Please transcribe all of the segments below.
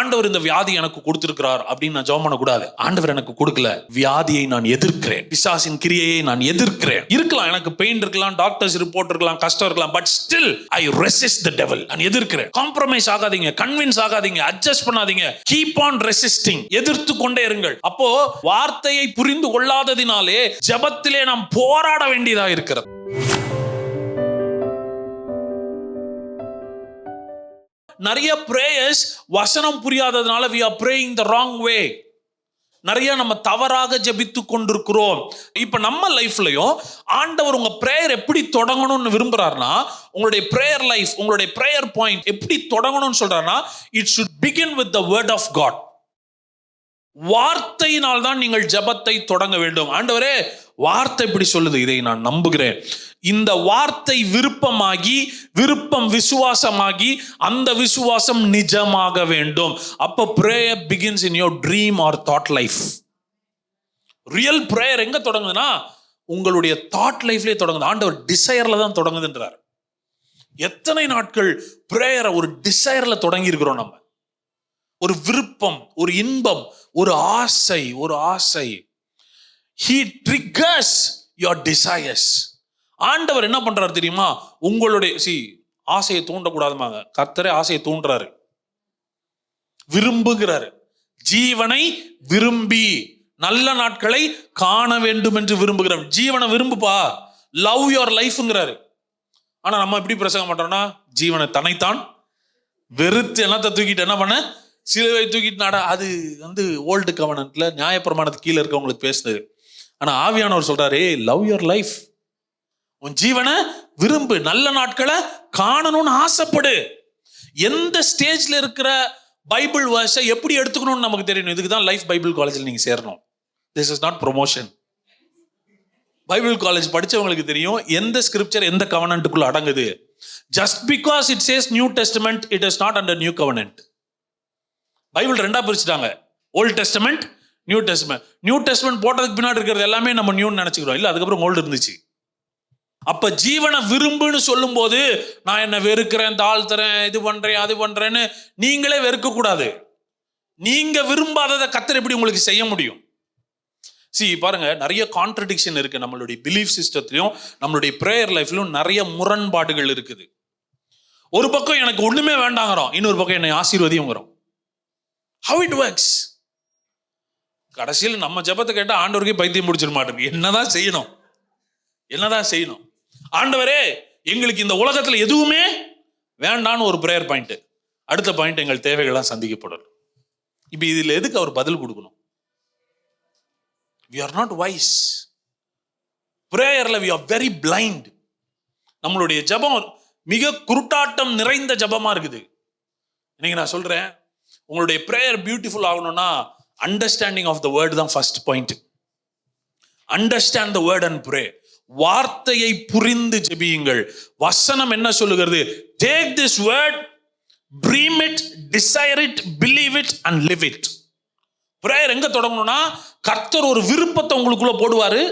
ஆண்டவர் இந்த வியாதி எனக்கு கொடுத்திருக்கிறார் அப்படின்னு நான் ஜெபம் பண்ணக்கூடாது. ஆண்டவர் எனக்கு கொடுக்கல. வியாதியை நான் எதிர்க்கிறேன். பிசாசின் கிரியையை நான் எதிர்க்கிறேன். இருக்கலாம் எனக்கு பெயின் இருக்கலாம் டாக்டர்ஸ் ரிப்போர்ட் இருக்கலாம் கஷ்டம் இருக்கலாம் but still I resist the devil நான் எதிர்க்கிறேன். காம்ப்ரமைஸ் ஆகாதீங்க கன்வின்ஸ் ஆகாதீங்க அட்ஜஸ்ட் பண்ணாதீங்க. கீப் ஆன் ரெசிஸ்டிங் எதிர்த்து கொண்டே இருங்கள். அப்போ வார்த்தையை புரிந்து கொள்ளாததினாலே ஜபத்திலே நாம் போராட வேண்டியதா இருக்கிறது. நிறைய ப்ரேயர்ஸ் வசனம் புரியாததுனால we are praying the wrong way நிறைய நம்ம தவறாக ஜெபித்து கொண்டிருக்கிறோம். இப்ப நம்ம லைஃப்லயும் ஆண்டவர் உங்க ப்ரேயர் எப்படி தொடங்கணும்னு விரும்புகிறாருன்னா உங்களுடைய ப்ரேயர் லைஃப் உங்களுடைய ப்ரேயர் பாயிண்ட் எப்படி தொடங்கணும்னு சொல்கிறாருன்னா it should begin with the word of God வார்த்தையினால் தான் நீங்கள் ஜெபத்தை தொடங்க வேண்டும். ஆண்டவரே வார்த்தை இப்படி சொல்லுது. இதை நான் நம்புகிறேன். இந்த வார்த்தை விருப்பமாகி விருப்பம் விசுவாசமாகி அந்த விசுவாசம் நிஜமாக வேண்டும். அப்ப prayer begins in your dream or thought life real prayer எங்க தொடங்குதுன்னா உங்களுடைய தாட் லைஃப்லயே தொடங்குது. ஆண்டவர் டிசையர்ல தான் தொடங்குதுன்றார். எத்தனை நாட்கள் ப்ரேயரை ஒரு டிசையர்ல தொடங்கி இருக்கிறோம் நம்ம? ஒரு விருப்பம் ஒரு இன்பம் ஒரு ஆசை ஒரு ஆசை. ஹீ ட்ரிகர்ஸ் யோர் டிசையர்ஸ் ஆண்டவர் என்ன பண்றாரு தெரியுமா? உங்களுடைய சி ஆசையை தூண்டக்கூடாதுமாங்க கர்த்தரே ஆசையை தூண்டுறாரு. விரும்புகிறாரு. ஜீவனை விரும்பி நல்ல நாட்களை காண வேண்டும் என்று விரும்புகிறார் ஜீவனை விரும்புப்பா. லவ் யுவர் லைஃப்ங்கிறாரு ஆனா நம்ம எப்படி பிரசங்கம் பண்றோம்னா ஜீவனை தன்னைத்தான் வெறுத்து என்னத்தை தூக்கிட்டு என்ன பண்ண? சிலுவை தூக்கிட்டு நாடா அது வந்து ஓல்டு கவனத்தில் நியாயப்பிரமாணத்துக்கு கீழே இருக்கவங்களுக்கு பேசுது ஆனால் ஆவியானவர் சொல்றாரு லவ் யுவர் லைஃப் உன் ஜீவனை விரும்பு. நல்ல நாட்களை காணணும்னு ஆசைப்படு. எந்த ஸ்டேஜில் இருக்கிற பைபிள் வேர்ஸை எப்படி எடுத்துக்கணும்னு நமக்கு தெரியணும். இதுக்கு தான் லைஃப் பைபிள் காலேஜில் நீங்கள் சேரணும். This is not promotion Bible college படிச்சவங்களுக்கு தெரியும் எந்த ஸ்கிரிப்சர் எந்த கவனண்ட்டுக்குள்ள அடங்குது. Just because it says New Testament it is not under New Covenant Bible ரெண்டா பிரிச்சுட்டாங்க. Old Testament New Testament New Testament போட்டதுக்கு பின்னாடி இருக்கிறது எல்லாமே நம்ம நியூன்னு நினைச்சுக்கிறோம். இல்ல அதுக்கப்புறம் ஓல்டு இருந்துச்சு. அப்ப ஜீவனை விரும்புன்னு சொல்லும்போது நான் என்ன வெறுக்கிறேன் தாழ்த்துறேன் இது பண்றேன் அது பண்றேன்னு நீங்களே வெறுக்க கூடாது நீங்க விரும்பாததை கத்தர் எப்படி உங்களுக்கு செய்ய முடியும்? சி பாருங்க நிறைய கான்ட்ரடிக்ஷன் இருக்கு நம்மளுடைய பிலீஃப் சிஸ்டத்திலையும் நம்மளுடைய ப்ரேயர் லைஃப்லயும் நிறைய முரண்பாடுகள் இருக்குது. ஒரு பக்கம் எனக்கு ஒண்ணுமே வேண்டாங்கிறோம் இன்னொரு பக்கம் என்னை ஆசீர்வதியும் வரும் ஹவ் இட் ஒர்க்ஸ் கடைசியில் நம்ம ஜெபத்தை கேட்டால் ஆண்டவருக்கே பைத்தியம் முடிச்சிட மாட்டேங்குது. என்னதான் செய்யணும்? என்னதான் செய்யணும்? ஆண்டவரே எங்களுக்கு இந்த உலகத்தில் எதுவுமே வேண்டான்னு ஒரு ப்ரேயர் பாயிண்ட் அடுத்த பாயிண்ட் எங்கள் தேவைகள்லாம் சந்திக்கப்படணும் இப்போ இதில் எதுக்கு அவர் பதில் கொடுக்கணும்? வி ஆர் நாட் வைஸ் ப்ரேயரில் வி ஆர் வெரி பிளைண்ட் நம்மளுடைய ஜெபம் மிக குருட்டாட்டம் நிறைந்த ஜபமாக இருக்குது. இன்னைக்கு நான் சொல்கிறேன் உங்களுடைய ப்ரேயர் பியூட்டிஃபுல் ஆகணும்னா அண்டர்ஸ்டாண்டிங் ஆஃப் த வேர்டு தான் first point understand the word and pray வார்த்தையை புரிந்து ஜெபியுங்கள். வசனம் என்ன சொல்லுகிறது? Take this word dream it desire it believe it and live it prayer எங்க தொடங்கணும்னா கர்த்தர் ஒரு விருப்பத்தை உங்களுக்குள்ள போடுவாரு.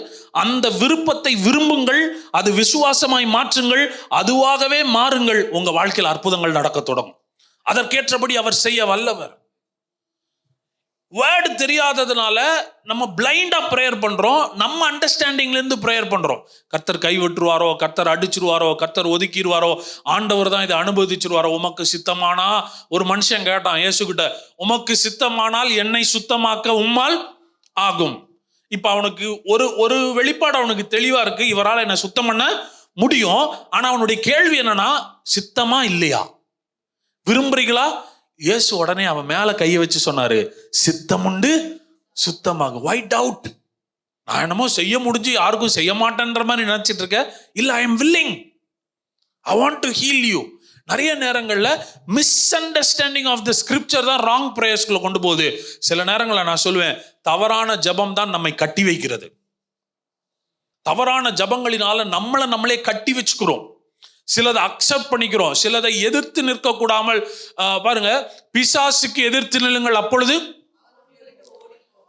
அந்த விருப்பத்தை விரும்புங்கள் அது விசுவாசமாய் மாற்றுங்கள் அதுவாகவே மாறுங்கள். உங்க வாழ்க்கையில் அற்புதங்கள் நடக்க தொடங்கும். அதற்கேற்றபடி அவர் செய்ய வல்லவர். வேர்டு தெரியாததுனால நம்ம பிளைண்டாக ப்ரேயர் பண்ணுறோம் நம்ம அண்டர்ஸ்டாண்டிங்லேருந்து ப்ரேயர் பண்றோம். கர்த்தர் கை விட்டுருவாரோ கர்த்தர் அடிச்சிருவாரோ கர்த்தர் ஒதுக்கிடுவாரோ ஆண்டவர் தான் இதை அனுபவிச்சிருவாரோ உமக்கு சித்தமானா? ஒரு மனுஷன் கேட்டான் இயேசுகிட்ட உமக்கு சித்தமானால் என்னை சுத்தமாக்க உம்மால் ஆகும். இப்போ அவனுக்கு ஒரு ஒரு வெளிப்பாடு அவனுக்கு தெளிவாக இருக்குது இவரால் என்னை சுத்தம் பண்ண முடியும். ஆனால் அவனுடைய கேள்வி என்னன்னா சித்தமாக இல்லையா? விரும்புறீங்களா? இயேசு உடனே அவன் மேல கையை வச்சு சொன்னாரு சித்தமுண்டு சுத்தமாக ஒயிட் அவுட் நான் என்னமோ செய்ய முடிஞ்சு யாருக்கும் செய்ய மாட்டேன்ற மாதிரி நினைச்சிட்டு இருக்க. இல்ல I am willing I want to heal you நிறைய நேரங்களில் misunderstanding of the scripture தான் ராங் ப்ரேயர்ஸ்குள்ள கொண்டு போகுது. சில நேரங்களில் நான் சொல்லுவேன் தவறான ஜபம் தான் நம்மை கட்டி வைக்கிறது. தவறான ஜபங்களினால நம்மளை நம்மளே கட்டி வச்சுக்கிறோம். சிலதை அக்செப்ட் பண்ணிக்கிறோம். சிலதை எதிர்த்து நிற்கக்கூடாமல் பாருங்க பிசாசுக்கு எதிர்த்து நில்லுங்கள் அப்பொழுது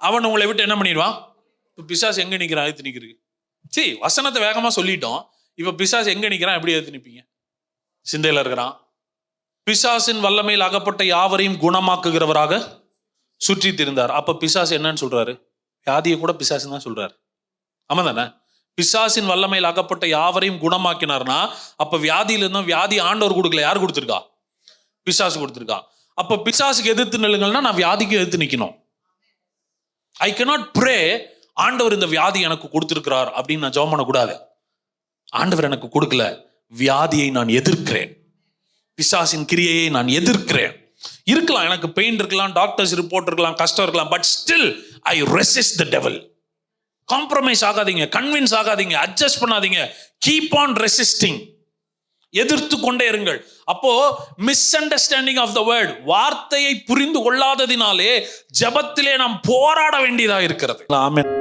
அவன் உங்களை விட்டு என்ன பண்ணிடுவான்? இப்போ பிசாசு எங்கே நிற்கிறான் எதிர்த்து நிற்கிறது சரி வசனத்தை வேகமாக சொல்லிட்டோம். இப்போ பிசாசு எங்கே நிற்கிறான் எப்படி எதிர்த்து நிற்பீங்க சிந்தையில் இருக்கிறான். பிசாசின் வல்லமையில் அகப்பட்ட யாவரையும் குணமாக்குகிறவராக சுற்றி திருந்தார் அப்போ பிசாசு என்னன்னு சொல்கிறாரு வியாதியை கூட பிசாசுன்னு தான் சொல்கிறாரு ஆமாம் தானே? பிசாசின் வல்லமையில் அகப்பட்ட யாவரையும் குணமாக்கினார்னா அப்ப வியாதியில இருந்தால் வியாதி ஆண்டவர் கொடுக்கல. யார் கொடுத்துருக்கா? பிசாசு கொடுத்துருக்கா. அப்ப பிசாசுக்கு எதிர்த்து நில்லுங்கள்னா நான் வியாதிக்கு எதிர்த்து நிக்கணும். ஐ cannot ப்ரே ஆண்டவர் இந்த வியாதி எனக்கு கொடுத்துருக்கிறார் அப்படின்னு நான் ஜெபம் பண்ணக்கூடாது. ஆண்டவர் எனக்கு கொடுக்கல. வியாதியை நான் எதிர்க்கிறேன். பிசாசின் கிரியையை நான் எதிர்க்கிறேன். இருக்கலாம் எனக்கு பெயின் இருக்கலாம் டாக்டர்ஸ் ரிப்போர்ட் இருக்கலாம் கஷ்டம் இருக்கலாம் but still I resist the devil compromise ஆகாதீங்க கன்வின்ஸ் ஆகாதீங்க அட்ஜஸ்ட் பண்ணாதீங்க. கீப் ஆன் ரெசிஸ்டிங் எதிர்த்து கொண்டே இருங்கள். அப்போ misunderstanding of the word வார்த்தையை புரிந்து கொள்ளாததினாலே ஜெபத்திலே நாம் போராட வேண்டியதா இருக்கிறது. ஆமென்.